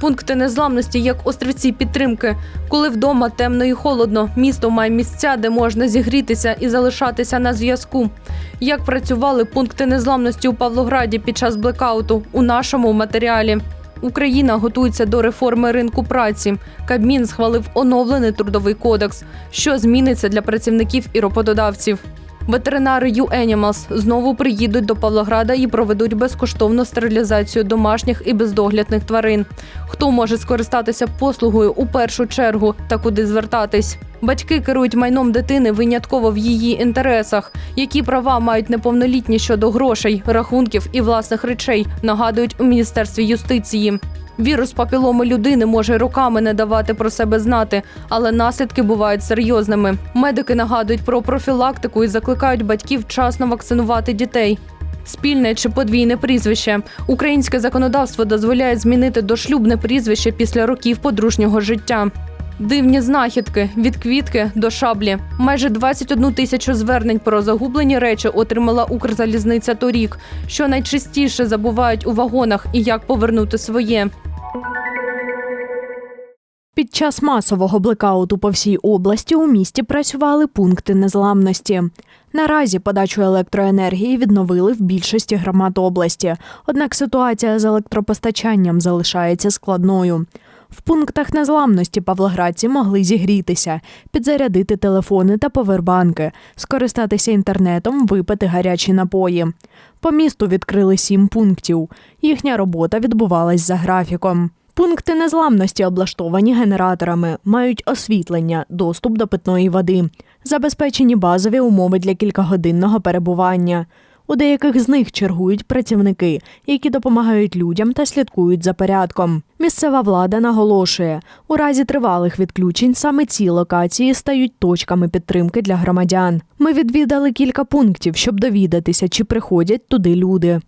Пункти незламності як острівці підтримки. Коли вдома темно і холодно, місто має місця, де можна зігрітися і залишатися на зв'язку. Як працювали пункти незламності у Павлограді під час блекауту у нашому матеріалі. Україна готується до реформи ринку праці. Кабмін схвалив оновлений трудовий кодекс, що зміниться для працівників і роботодавців. Ветеринари U-Animals знову приїдуть до Павлограда і проведуть безкоштовну стерилізацію домашніх і бездоглядних тварин. Хто може скористатися послугою у першу чергу та куди звертатись? Батьки керують майном дитини винятково в її інтересах. Які права мають неповнолітні щодо грошей, рахунків і власних речей, нагадують у міністерстві юстиції. Вірус папіломи людини може роками не давати про себе знати, але наслідки бувають серйозними. Медики нагадують про профілактику і закликають батьків вчасно вакцинувати дітей. Спільне чи подвійне прізвище. Українське законодавство дозволяє змінити дошлюбне прізвище після років подружнього життя. Дивні знахідки від квітки до шаблі. Майже 21 тисячу звернень про загублені речі отримала Укрзалізниця торік. Що найчастіше забувають у вагонах і як повернути своє. Під час масового блекауту по всій області у місті працювали пункти незламності. Наразі подачу електроенергії відновили в більшості громад області. Однак ситуація з електропостачанням залишається складною. В пунктах незламності павлоградці могли зігрітися, підзарядити телефони та повербанки, скористатися інтернетом, випити гарячі напої. По місту відкрили сім пунктів. Їхня робота відбувалась за графіком. Пункти незламності облаштовані генераторами, мають освітлення, доступ до питної води, забезпечені базові умови для кількагодинного перебування. У деяких з них чергують працівники, які допомагають людям та слідкують за порядком. Місцева влада наголошує, у разі тривалих відключень саме ці локації стають точками підтримки для громадян. Ми відвідали кілька пунктів, щоб довідатися, чи приходять туди люди.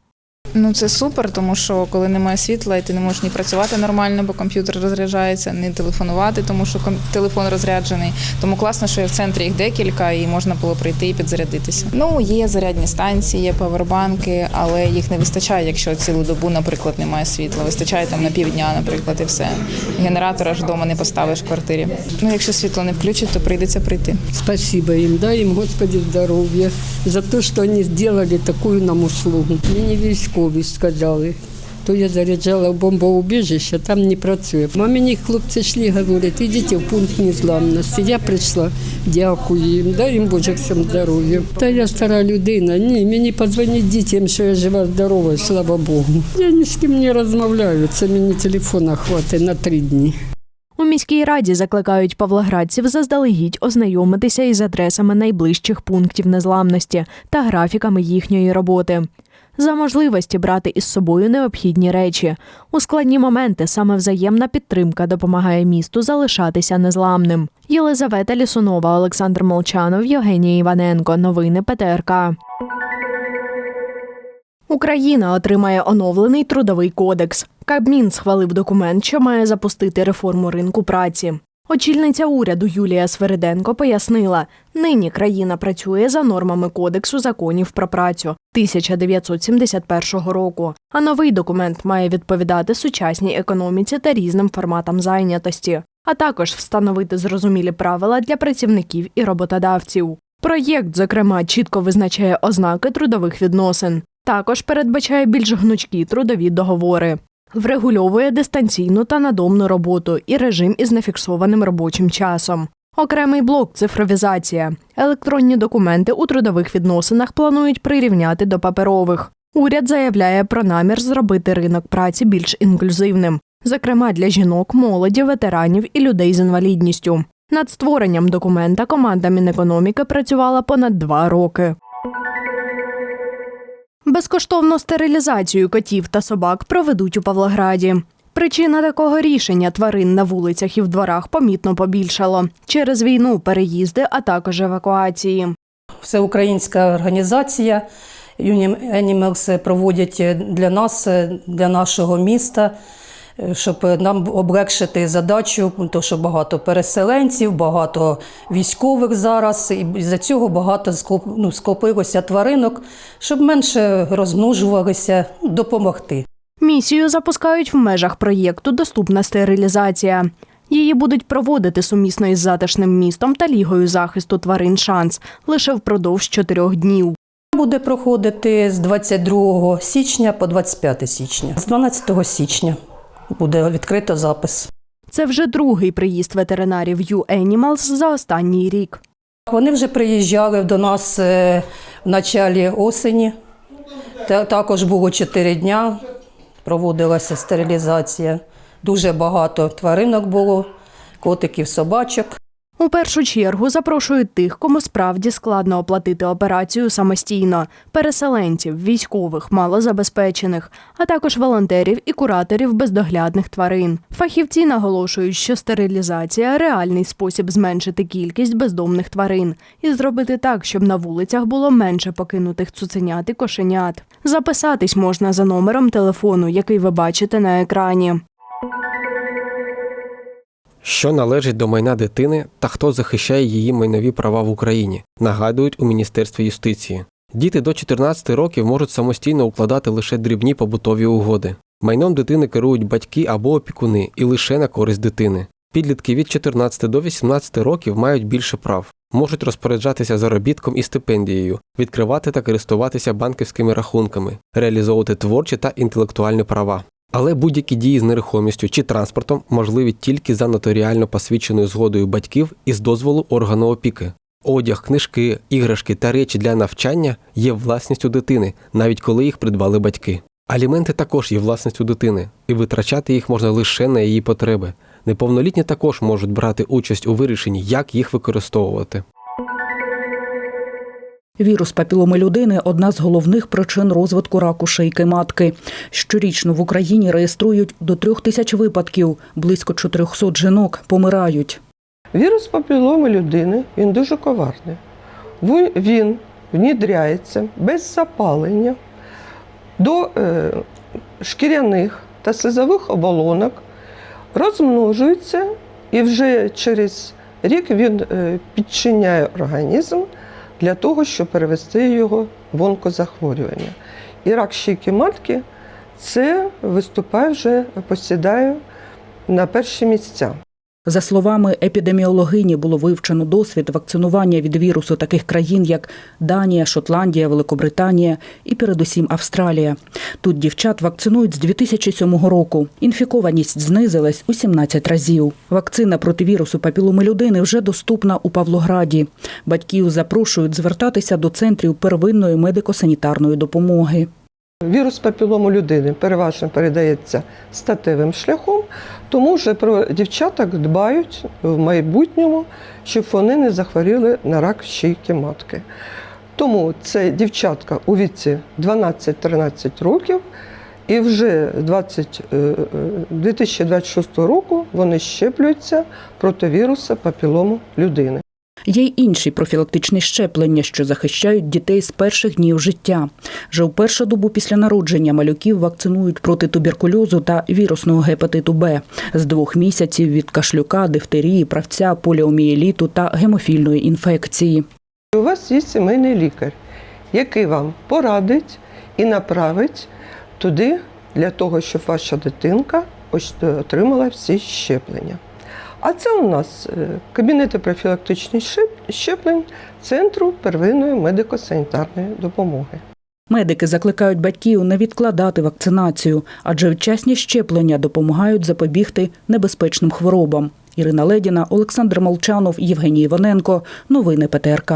Ну це супер, тому що коли немає світла, і ти не можеш ні працювати нормально, бо комп'ютер розряджається, ні телефонувати, тому що телефон розряджений. Тому класно, що в центрі їх декілька, і можна було прийти і підзарядитися. Ну є зарядні станції, є павербанки, але їх не вистачає, якщо цілу добу, наприклад, немає світла. Вистачає там на півдня, наприклад, і все. Генератора ж вдома не поставиш в квартирі. Ну якщо світло не включить, то прийдеться прийти. Спасибо им, дай им, Господи, здоровья за то, что они сделали такую нам услугу. Мені військові сказали, то я заряджала в бомбоубіжище, там не працює. А мені хлопці йшли, говорять, ідіть в пункт незламності. Я прийшла, дякую їм, дай їм Боже всім здоров'я. Та я стара людина, ні, мені подзвоніть дітям, що я жива, здорова, слава Богу. Я ні з ким не розмовляю, це мені телефона хватить на три дні. У міській раді закликають павлоградців заздалегідь ознайомитися із адресами найближчих пунктів незламності та графіками їхньої роботи. За можливості брати із собою необхідні речі. У складні моменти саме взаємна підтримка допомагає місту залишатися незламним. Єлизавета Лісунова, Олександр Молчанов, Євгенія Іваненко. Новини ПТРК. Україна отримає оновлений трудовий кодекс. Кабмін схвалив документ, що має запустити реформу ринку праці. Очільниця уряду Юлія Свериденко пояснила, нині країна працює за нормами Кодексу законів про працю 1971 року. А новий документ має відповідати сучасній економіці та різним форматам зайнятості, а також встановити зрозумілі правила для працівників і роботодавців. Проєкт, зокрема, чітко визначає ознаки трудових відносин. Також передбачає більш гнучкі трудові договори. Врегульовує дистанційну та надомну роботу і режим із нефіксованим робочим часом. Окремий блок цифровізація. Електронні документи у трудових відносинах планують прирівняти до паперових. Уряд заявляє про намір зробити ринок праці більш інклюзивним, зокрема для жінок, молоді, ветеранів і людей з інвалідністю. Над створенням документа команда Мінекономіки працювала понад два роки. Безкоштовну стерилізацію котів та собак проведуть у Павлограді. Причина такого рішення тварин на вулицях і в дворах помітно побільшало через війну, переїзди, а також евакуації. Всеукраїнська організація Юнім Animals проводять для нас, для нашого міста щоб нам облегшити задачу, тому що багато переселенців, багато військових зараз, і за цього багато ну, скопилося тваринок, щоб менше розмножувалися, ну, допомогти. Місію запускають в межах проєкту Доступна стерилізація. Її будуть проводити сумісно із затишним містом та лігою захисту тварин шанс лише впродовж чотирьох днів. Буде проходити з 22 січня по 25 січня. З 12 січня буде відкрито запис. Це вже другий приїзд ветеринарів U-Animals за останній рік. Вони вже приїжджали до нас е, в началі осені. Також було 4 дня, проводилася стерилізація. Дуже багато тваринок було, котиків, собачок. У першу чергу запрошують тих, кому справді складно оплатити операцію самостійно: переселенців, військових, малозабезпечених, а також волонтерів і кураторів бездоглядних тварин. Фахівці наголошують, що стерилізація реальний спосіб зменшити кількість бездомних тварин і зробити так, щоб на вулицях було менше покинутих цуценят і кошенят. Записатись можна за номером телефону, який ви бачите на екрані. Що належить до майна дитини та хто захищає її майнові права в Україні, нагадують у Міністерстві юстиції. Діти до 14 років можуть самостійно укладати лише дрібні побутові угоди. Майном дитини керують батьки або опікуни і лише на користь дитини. Підлітки від 14 до 18 років мають більше прав, можуть розпоряджатися заробітком і стипендією, відкривати та користуватися банківськими рахунками, реалізовувати творчі та інтелектуальні права. Але будь-які дії з нерухомістю чи транспортом можливі тільки за нотаріально посвідченою згодою батьків і з дозволу органу опіки. Одяг, книжки, іграшки та речі для навчання є власністю дитини, навіть коли їх придбали батьки. Аліменти також є власністю дитини, і витрачати їх можна лише на її потреби. Неповнолітні також можуть брати участь у вирішенні, як їх використовувати. Вірус папіломи людини одна з головних причин розвитку раку шийки матки. Щорічно в Україні реєструють до трьох тисяч випадків. Близько 400 жінок помирають. Вірус папіломи людини він дуже коварний. Він внідряється без запалення до е, шкіряних та слизових оболонок, розмножується і вже через рік він е, підчиняє організм для того, щоб перевести його в онкозахворювання. І рак щіки матки це виступає вже, посідає на перші місця. За словами епідеміологині, було вивчено досвід вакцинування від вірусу таких країн, як Данія, Шотландія, Великобританія і передусім Австралія. Тут дівчат вакцинують з 2007 року. Інфікованість знизилась у 17 разів. Вакцина проти вірусу папіломи людини вже доступна у Павлограді. Батьків запрошують звертатися до центрів первинної медико-санітарної допомоги. Вірус папілому людини переважно передається статевим шляхом, тому вже про дівчаток дбають в майбутньому, щоб вони не захворіли на рак щійки матки. Тому це дівчатка у віці 12-13 років, і вже 20, е, е, 2026 року вони щеплюються проти віруса папілому людини. Є й інші профілактичні щеплення, що захищають дітей з перших днів життя. Вже у першу добу після народження малюків вакцинують проти туберкульозу та вірусного гепатиту Б з двох місяців від кашлюка, дифтерії, правця, поліомієліту та гемофільної інфекції. У вас є сімейний лікар, який вам порадить і направить туди для того, щоб ваша дитинка е, отримала всі щеплення. А це у нас е, кабінети профілактичних щеплень Центру первинної медико-санітарної допомоги. Медики закликають батьків не відкладати вакцинацію, адже вчасні щеплення допомагають запобігти небезпечним хворобам. Ірина Ледіна, Олександр Молчанов, Євгеній Іваненко. Новини ПТРК.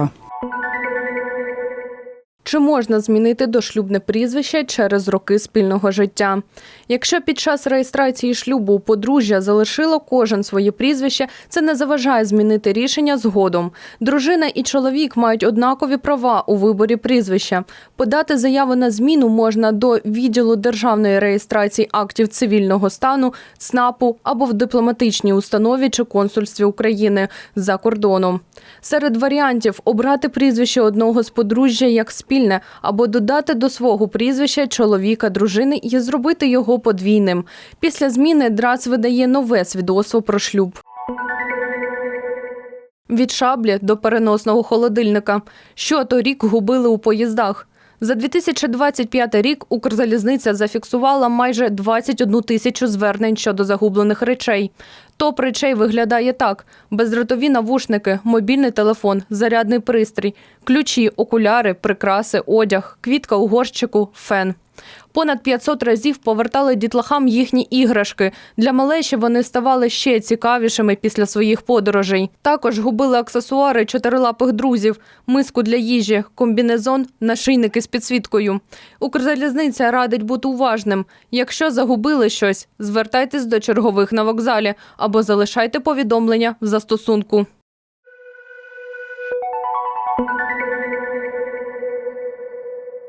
Чи можна змінити дошлюбне прізвище через роки спільного життя? Якщо під час реєстрації шлюбу подружжя залишило кожен своє прізвище, це не заважає змінити рішення згодом. Дружина і чоловік мають однакові права у виборі прізвища. Подати заяву на зміну можна до відділу державної реєстрації актів цивільного стану, ЦНАПу або в дипломатичній установі чи консульстві України за кордоном. Серед варіантів обрати прізвище одного з подружжя як спільне цивільне або додати до свого прізвища чоловіка, дружини і зробити його подвійним. Після зміни ДРАЦ видає нове свідоцтво про шлюб. Від шаблі до переносного холодильника. Що торік губили у поїздах? За 2025 рік Укрзалізниця зафіксувала майже 21 тисячу звернень щодо загублених речей. Топ речей виглядає так: бездротові навушники, мобільний телефон, зарядний пристрій, ключі, окуляри, прикраси, одяг, квітка у горщику, фен. Понад 500 разів повертали дітлахам їхні іграшки. Для малечі вони ставали ще цікавішими після своїх подорожей. Також губили аксесуари чотирилапих друзів, миску для їжі, комбінезон, нашийники з підсвіткою. Укрзалізниця радить бути уважним. Якщо загубили щось, звертайтесь до чергових на вокзалі або залишайте повідомлення в застосунку.